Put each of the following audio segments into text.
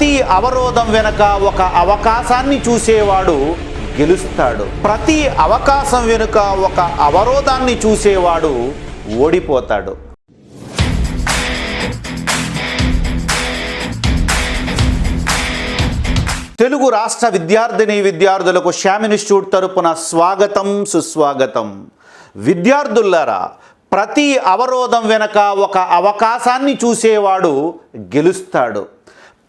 ప్రతి అవరోధం వెనుక ఒక అవకాశాన్ని చూసేవాడు గెలుస్తాడు. ప్రతి అవకాశం వెనుక ఒక అవరోధాన్ని చూసేవాడు ఓడిపోతాడు. తెలుగు రాష్ట్ర విద్యార్థిని విద్యార్థులకు శ్యామ్ ఇన్స్టిట్యూట్ తరపున స్వాగతం సుస్వాగతం. విద్యార్థులారా ప్రతి అవరోధం వెనక ఒక అవకాశాన్ని చూసేవాడు గెలుస్తాడు.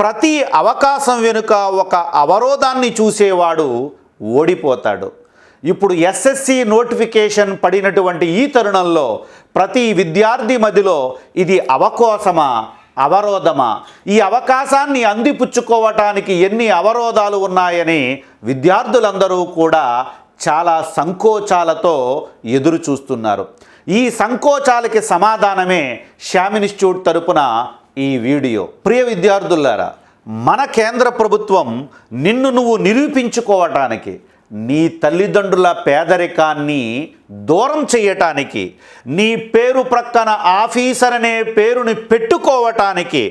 ప్రతి అవకాశం వెనుక ఒక అవరోధాన్ని చూసేవాడు ఓడిపోతాడు. ఇప్పుడు ఎస్ఎస్సి నోటిఫికేషన్ పడినటువంటి ఈ తరుణంలో ప్రతి విద్యార్థి మధ్యలో ఇది అవకాశమా అవరోధమా? ఈ అవకాశాన్ని అందిపుచ్చుకోవటానికి ఎన్ని అవరోధాలు ఉన్నాయని విద్యార్థులందరూ కూడా చాలా సంకోచాలతో ఎదురు చూస్తున్నారు ఈ సంకోచాలకి సమాధానమే శ్యామ్ ఇన్స్టిట్యూట్ తరపున ఈ వీడియో. ప్రియ విద్యార్థులారా మన కేంద్ర ప్రభుత్వం నిన్ను నువ్వు నిరూపించుకోవటానికి నీ తల్లిదండ్రుల పేదరికాన్ని దూరం చేయటానికి నీ పేరు ప్రక్కన ఆఫీసర్ అనే పేరుని పెట్టుకోవటానికి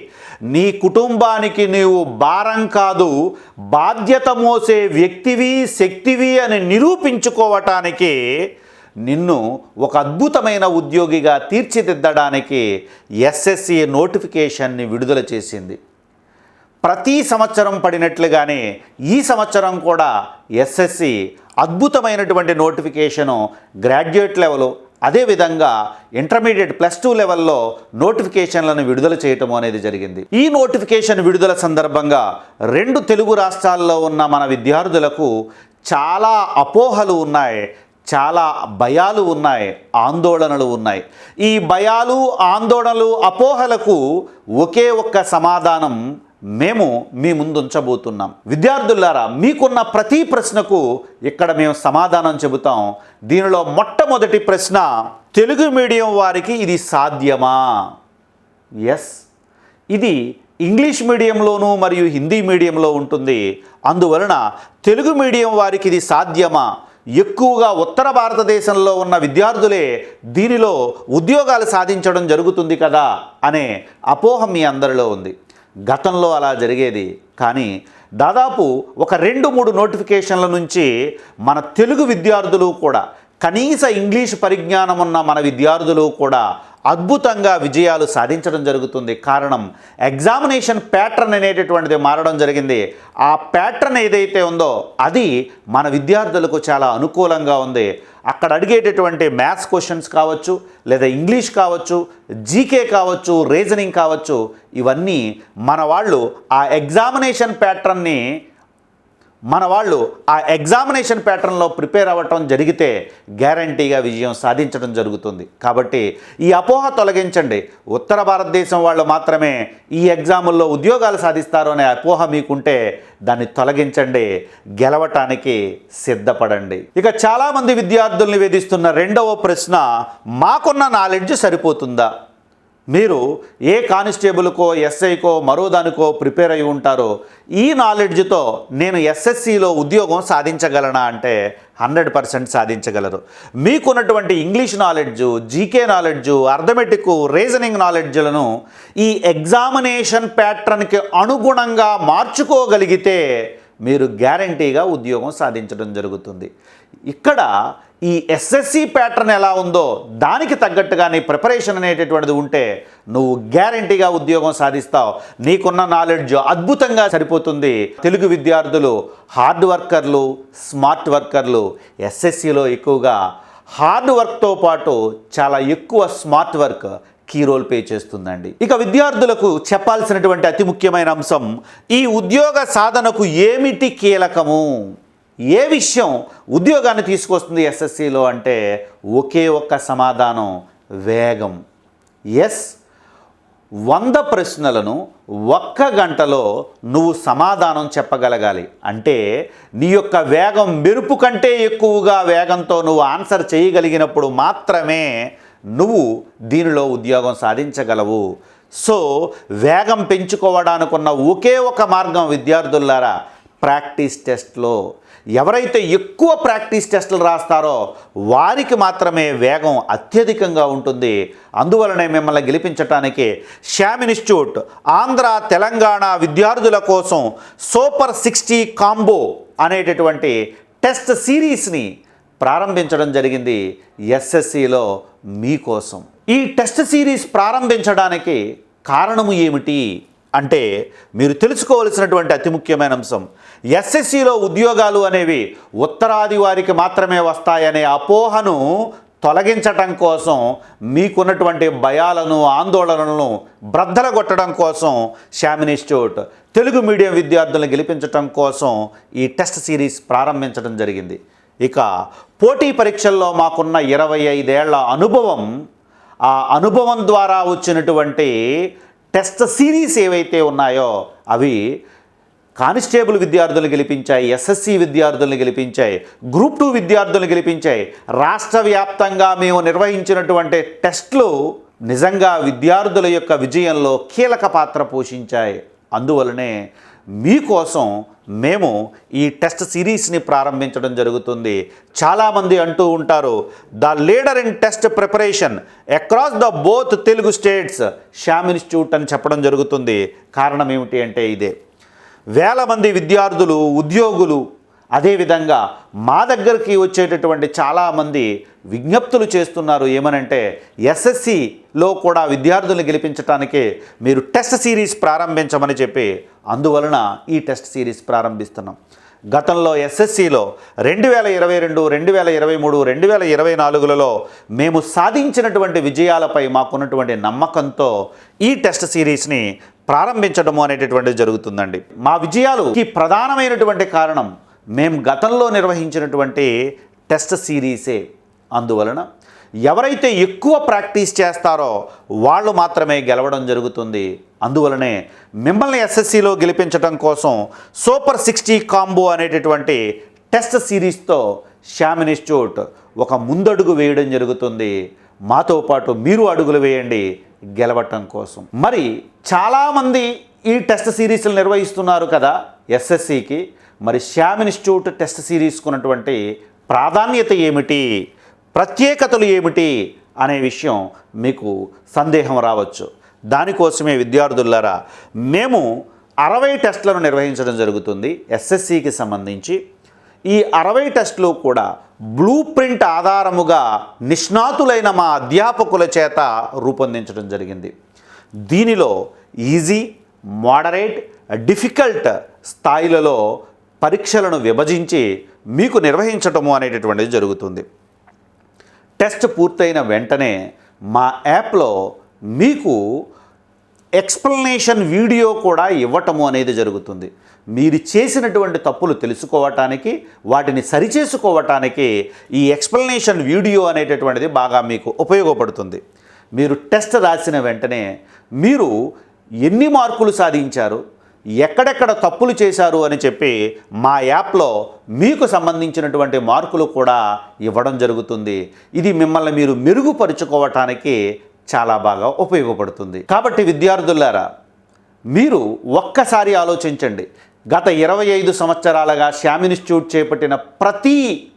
నీ కుటుంబానికి నీవు భారం కాదు బాధ్యత మోసే వ్యక్తివి శక్తివి అని నిరూపించుకోవటానికి నిన్ను ఒక అద్భుతమైన ఉద్యోగిగా తీర్చిదిద్దడానికి ఎస్ఎస్సి నోటిఫికేషన్ని విడుదల చేసింది. ప్రతి సంవత్సరం పడినట్లుగానే ఈ సంవత్సరం కూడా ఎస్ఎస్సి అద్భుతమైనటువంటి నోటిఫికేషను గ్రాడ్యుయేట్ లెవెల్ అదేవిధంగా ఇంటర్మీడియట్ ప్లస్ టూ లెవెల్లో నోటిఫికేషన్లను విడుదల చేయటం అనేది జరిగింది. ఈ నోటిఫికేషన్ విడుదల సందర్భంగా రెండు తెలుగు రాష్ట్రాల్లో ఉన్న మన విద్యార్థులకు చాలా అపోహలు ఉన్నాయి. చాలా భయాలు ఉన్నాయి ఆందోళనలు ఉన్నాయి. ఈ భయాలు ఆందోళనలు అపోహలకు ఒకే ఒక్క సమాధానం మేము మీ ముందు ఉంచబోతున్నాం విద్యార్థులారా మీకున్న ప్రతి ప్రశ్నకు ఇక్కడ మేము సమాధానం చెబుతాం. దీనిలో మొట్టమొదటి ప్రశ్న తెలుగు మీడియం వారికి ఇది సాధ్యమా? ఎస్ ఇది ఇంగ్లీష్ మీడియంలోనూ మరియు హిందీ మీడియంలో ఉంటుంది. అందువలన తెలుగు మీడియం వారికి ఇది సాధ్యమా? ఎక్కువగా ఉత్తర భారతదేశంలో ఉన్న విద్యార్థులే దీనిలో ఉద్యోగాలు సాధించడం జరుగుతుంది కదా అనే అపోహ మీ అందరిలో ఉంది. గతంలో అలా జరిగేది. కానీ దాదాపు ఒక రెండు మూడు నోటిఫికేషన్ల నుంచి మన తెలుగు విద్యార్థులు కూడా కనీస ఇంగ్లీష్ పరిజ్ఞానం ఉన్న మన విద్యార్థులు కూడా అద్భుతంగా విజయాలు సాధించడం జరుగుతుంది. కారణం ఎగ్జామినేషన్ ప్యాటర్న్ అనేటటువంటిది మారడం జరిగింది. ఆ ప్యాటర్న్ ఏదైతే ఉందో అది మన విద్యార్థులకు చాలా అనుకూలంగా ఉంది. అక్కడ అడిగేటటువంటి మ్యాథ్స్ క్వశ్చన్స్ కావచ్చు లేదా ఇంగ్లీష్ కావచ్చు జీకే కావచ్చు రీజనింగ్ కావచ్చు ఇవన్నీ మన వాళ్ళు ఆ ఎగ్జామినేషన్ ప్యాటర్న్ని మన వాళ్ళు ఆ ఎగ్జామినేషన్ ప్యాటర్న్లో ప్రిపేర్ అవ్వటం జరిగితే గ్యారంటీగా విజయం సాధించడం జరుగుతుంది. కాబట్టి ఈ అపోహ తొలగించండి. ఉత్తర భారతదేశం వాళ్ళు మాత్రమే ఈ ఎగ్జాముల్లో ఉద్యోగాలు సాధిస్తారు అనే అపోహ మీకుంటే దాన్ని తొలగించండి. గెలవటానికి సిద్ధపడండి. ఇక చాలామంది విద్యార్థుల్ని వేధిస్తున్న రెండవ ప్రశ్న మాకున్న నాలెడ్జ్ సరిపోతుందా? మీరు ఏ కానిస్టేబుల్కో ఎస్ఐకో మరో దానికో ప్రిపేర్ అయి ఉంటారో ఈ నాలెడ్జ్తో నేను ఎస్ఎస్సిలో ఉద్యోగం సాధించగలనా అంటే హండ్రెడ్ పర్సెంట్ సాధించగలరు. మీకున్నటువంటి English knowledge GK knowledge arithmetic reasoning నాలెడ్జ్లను ఈ ఎగ్జామినేషన్ ప్యాటర్న్కి అనుగుణంగా మార్చుకోగలిగితే మీరు గ్యారంటీగా ఉద్యోగం సాధించడం జరుగుతుంది. ఇక్కడ ఈ ఎస్ఎస్సి ప్యాటర్న్ ఎలా ఉందో దానికి తగ్గట్టుగా నీ ప్రిపరేషన్ అనేటటువంటిది ఉంటే నువ్వు గ్యారంటీగా ఉద్యోగం సాధిస్తావు. నీకున్న నాలెడ్జ్ అద్భుతంగా సరిపోతుంది. తెలుగు విద్యార్థులు హార్డ్ వర్కర్లు స్మార్ట్ వర్కర్లు ఎస్ఎస్సిలో ఎక్కువగా హార్డ్ వర్క్తో పాటు చాలా ఎక్కువ smart work key role play చేస్తుందండి. ఇక విద్యార్థులకు చెప్పాల్సినటువంటి అతి ముఖ్యమైన అంశం ఈ ఉద్యోగ సాధనకు ఏమిటి కీలకము? ఏ విషయం ఉద్యోగాన్ని తీసుకొస్తుంది ఎస్ఎస్సిలో అంటే ఒకే ఒక్క సమాధానం వేగం. ఎస్ వంద ప్రశ్నలను ఒక్క గంటలో నువ్వు సమాధానం చెప్పగలగాలి. అంటే నీ యొక్క వేగం మెరుపు కంటే ఎక్కువగా వేగంతో నువ్వు ఆన్సర్ చేయగలిగినప్పుడు మాత్రమే నువ్వు దీనిలో ఉద్యోగం సాధించగలవు. సో వేగం పెంచుకోవడానికి ఉన్న ఒకే ఒక మార్గం విద్యార్థులారా ప్రాక్టీస్ టెస్ట్లో. ఎవరైతే ఎక్కువ ప్రాక్టీస్ టెస్టులు రాస్తారో వారికి మాత్రమే వేగం అత్యధికంగా ఉంటుంది. అందువలనే మిమ్మల్ని గెలిపించటానికి శ్యామ్ ఇన్స్టిట్యూట్ ఆంధ్ర తెలంగాణ విద్యార్థుల కోసం సూపర్ సిక్స్టీ కాంబో అనేటటువంటి టెస్ట్ సిరీస్ని ప్రారంభించడం జరిగింది ఎస్ఎస్సిలో మీకోసం. ఈ టెస్ట్ సిరీస్ ప్రారంభించడానికి కారణము ఏమిటి? అంటే మీరు తెలుసుకోవలసినటువంటి అతి ముఖ్యమైన అంశం. ఎస్ఎస్సిలో ఉద్యోగాలు అనేవి ఉత్తరాది వారికి మాత్రమే వస్తాయనే అపోహను తొలగించటం కోసం మీకున్నటువంటి భయాలను ఆందోళనలను బ్రద్దలగొట్టడం కోసం శ్యామ్ ఇన్స్టిట్యూట్ తెలుగు మీడియం విద్యార్థులను గెలిపించటం కోసం ఈ టెస్ట్ సిరీస్ ప్రారంభించడం జరిగింది. ఇక పోటీ పరీక్షల్లో మాకున్న ఇరవై ఐదేళ్ళ అనుభవం ఆ అనుభవం ద్వారా వచ్చినటువంటి టెస్ట్ సిరీస్ ఏవైతే ఉన్నాయో అవి కానిస్టేబుల్ విద్యార్థులు గెలిపించాయి ఎస్ఎస్సి విద్యార్థులను గెలిపించాయి గ్రూప్ టూ విద్యార్థులను గెలిపించాయి. రాష్ట్ర వ్యాప్తంగా మేము నిర్వహించినటువంటి టెస్ట్లు నిజంగా విద్యార్థుల యొక్క విజయంలో కీలక పాత్ర పోషించాయి. అందువలనే మీకోసం మేము ఈ టెస్ట్ సిరీస్ని ప్రారంభించడం జరుగుతుంది. చాలామంది అంటూ ఉంటారు the leader in test preparation across the both Telugu states Shyam institute అని చెప్పడం జరుగుతుంది. కారణం ఏమిటి అంటే ఇదే. వేల మంది విద్యార్థులు ఉద్యోగులు అదేవిధంగా మా దగ్గరికి వచ్చేటటువంటి చాలామంది విజ్ఞప్తులు చేస్తున్నారు ఏమనంటే ఎస్ఎస్సిలో కూడా విద్యార్థులను గెలిపించడానికి మీరు టెస్ట్ సిరీస్ ప్రారంభించమని చెప్పి అందువలన ఈ టెస్ట్ సిరీస్ ప్రారంభిస్తున్నాం. గతంలో ఎస్ఎస్సిలో రెండు వేల ఇరవై రెండు రెండు వేల ఇరవై మూడు రెండు వేల ఇరవై నాలుగులలో మేము సాధించినటువంటి విజయాలపై మాకున్నటువంటి నమ్మకంతో ఈ టెస్ట్ సిరీస్ని ప్రారంభించడము అనేటటువంటిది జరుగుతుందండి. మా విజయాలుకి ప్రధానమైనటువంటి కారణం మేము గతంలో నిర్వహించినటువంటి టెస్ట్ సిరీసే. అందువలన ఎవరైతే ఎక్కువ ప్రాక్టీస్ చేస్తారో వాళ్ళు మాత్రమే గెలవడం జరుగుతుంది. అందువలనే మిమ్మల్ని ఎస్ఎస్సిలో గెలిపించడం కోసం సూపర్ సిక్స్టీ కాంబో అనేటటువంటి టెస్ట్ సిరీస్తో శ్యామ్ ఇన్స్టిట్యూట్ ఒక ముందడుగు వేయడం జరుగుతుంది. మాతో పాటు మీరు అడుగులు వేయండి గెలవటం కోసం. మరి చాలామంది ఈ టెస్ట్ సిరీస్లు నిర్వహిస్తున్నారు కదా ఎస్ఎస్సికి. మరి శ్యామ్ ఇన్స్టిట్యూట్ టెస్ట్ సిరీస్కు ఉన్నటువంటి ప్రాధాన్యత ఏమిటి? ప్రత్యేకతలు ఏమిటి? అనే విషయం మీకు సందేహం రావచ్చు. దానికోసమే విద్యార్థులారా మేము అరవై టెస్టులను నిర్వహించడం జరుగుతుంది ఎస్ఎస్సికి సంబంధించి. ఈ అరవై టెస్టులు కూడా బ్లూ ప్రింట్ ఆధారముగా నిష్ణాతులైన మా అధ్యాపకుల చేత రూపొందించడం జరిగింది. దీనిలో ఈజీ మోడరేట్ డిఫికల్ట్ స్థాయిలలో పరీక్షలను విభజించి మీకు నిర్వహించటము అనేటటువంటిది జరుగుతుంది. టెస్ట్ పూర్తయిన వెంటనే మా యాప్లో మీకు ఎక్స్ప్లెనేషన్ వీడియో కూడా ఇవ్వటము అనేది జరుగుతుంది. మీరు చేసినటువంటి తప్పులు తెలుసుకోవటానికి వాటిని సరిచేసుకోవటానికి ఈ ఎక్స్ప్లెనేషన్ వీడియో అనేటటువంటిది బాగా మీకు ఉపయోగపడుతుంది. మీరు టెస్ట్ రాసిన వెంటనే మీరు ఎన్ని మార్కులు సాధించారు? ఎక్కడెక్కడ తప్పులు చేశారు అని చెప్పి మా యాప్లో మీకు సంబంధించినటువంటి మార్కులు కూడా ఇవ్వడం జరుగుతుంది. ఇది మిమ్మల్ని మీరు మెరుగుపరుచుకోవటానికి చాలా బాగా ఉపయోగపడుతుంది. కాబట్టి విద్యార్థులారా మీరు ఒక్కసారి ఆలోచించండి. గత ఇరవై ఐదు సంవత్సరాలుగా శ్యామ్ ఇన్స్టిట్యూట్ చేపట్టిన ప్రతి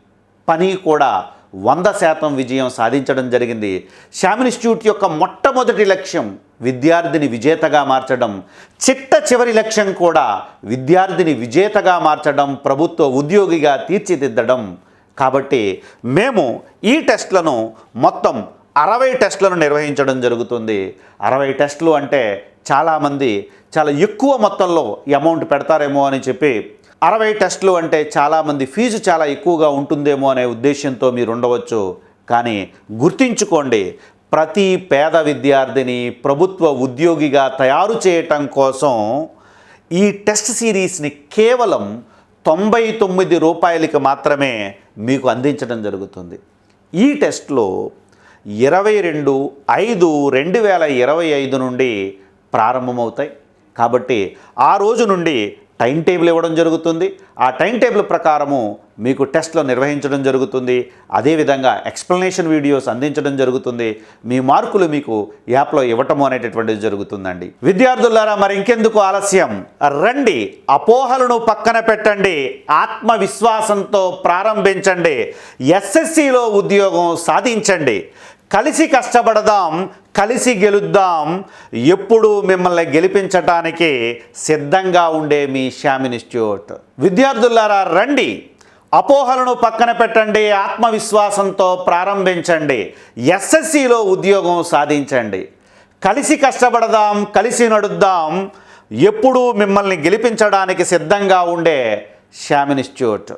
పని కూడా వంద శాతం విజయం సాధించడం జరిగింది. శ్యామ్ ఇన్స్టిట్యూట్ యొక్క మొట్టమొదటి లక్ష్యం విద్యార్థిని విజేతగా మార్చడం చిట్ట చివరి లక్ష్యం కూడా విద్యార్థిని విజేతగా మార్చడం ప్రభుత్వ ఉద్యోగిగా తీర్చిదిద్దడం. కాబట్టి మేము ఈ టెస్ట్లను మొత్తం అరవై టెస్టులను నిర్వహించడం జరుగుతుంది. అరవై టెస్టులు అంటే చాలామంది చాలా ఎక్కువ మొత్తంలో అమౌంట్ పెడతారేమో అని చెప్పి అరవై టెస్టులు అంటే చాలామంది ఫీజు చాలా ఎక్కువగా ఉంటుందేమో అనే ఉద్దేశంతో మీరు ఉండవచ్చు. కానీ గుర్తించుకోండి ప్రతి పేద విద్యార్థిని ప్రభుత్వ ఉద్యోగిగా తయారు చేయటం కోసం ఈ టెస్ట్ సిరీస్ని కేవలం తొంభై తొమ్మిది రూపాయలకి మాత్రమే మీకు అందించడం జరుగుతుంది. ఈ టెస్ట్లో ఇరవై రెండు ఐదు రెండు వేల ఇరవై ఐదు నుండి ప్రారంభమవుతాయి. కాబట్టి ఆ రోజు నుండి టైం టేబుల్ ఇవ్వడం జరుగుతుంది. ఆ టైం టేబుల్ ప్రకారము మీకు టెస్ట్లో నిర్వహించడం జరుగుతుంది. అదేవిధంగా ఎక్స్ప్లెనేషన్ వీడియోస్ అందించడం జరుగుతుంది. మీ మార్కులు మీకు యాప్లో ఇవ్వటము అనేటటువంటిది జరుగుతుందండి. విద్యార్థులారా మరి ఇంకెందుకు ఆలస్యం? రండి అపోహలను పక్కన పెట్టండి ఆత్మవిశ్వాసంతో ప్రారంభించండి ఎస్ఎస్సిలో ఉద్యోగం సాధించండి. కలిసి కష్టపడదాం కలిసి గెలుద్దాం. ఎప్పుడు మిమ్మల్ని గెలిపించటానికి సిద్ధంగా ఉండే మీ శ్యామ్ ఇన్స్టిట్యూట్ విద్యార్థులారా రండి. అపోహలను పక్కన పెట్టండి ఆత్మవిశ్వాసంతో ప్రారంభించండి. ఎస్ఎస్సిలో ఉద్యోగం సాధించండి. కలిసి కష్టపడదాం కలిసి నడుద్దాం. ఎప్పుడూ మిమ్మల్ని గెలిపించడానికి సిద్ధంగా ఉండే శ్యామ్ ఇన్స్టిట్యూట్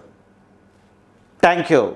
థ్యాంక్ యూ.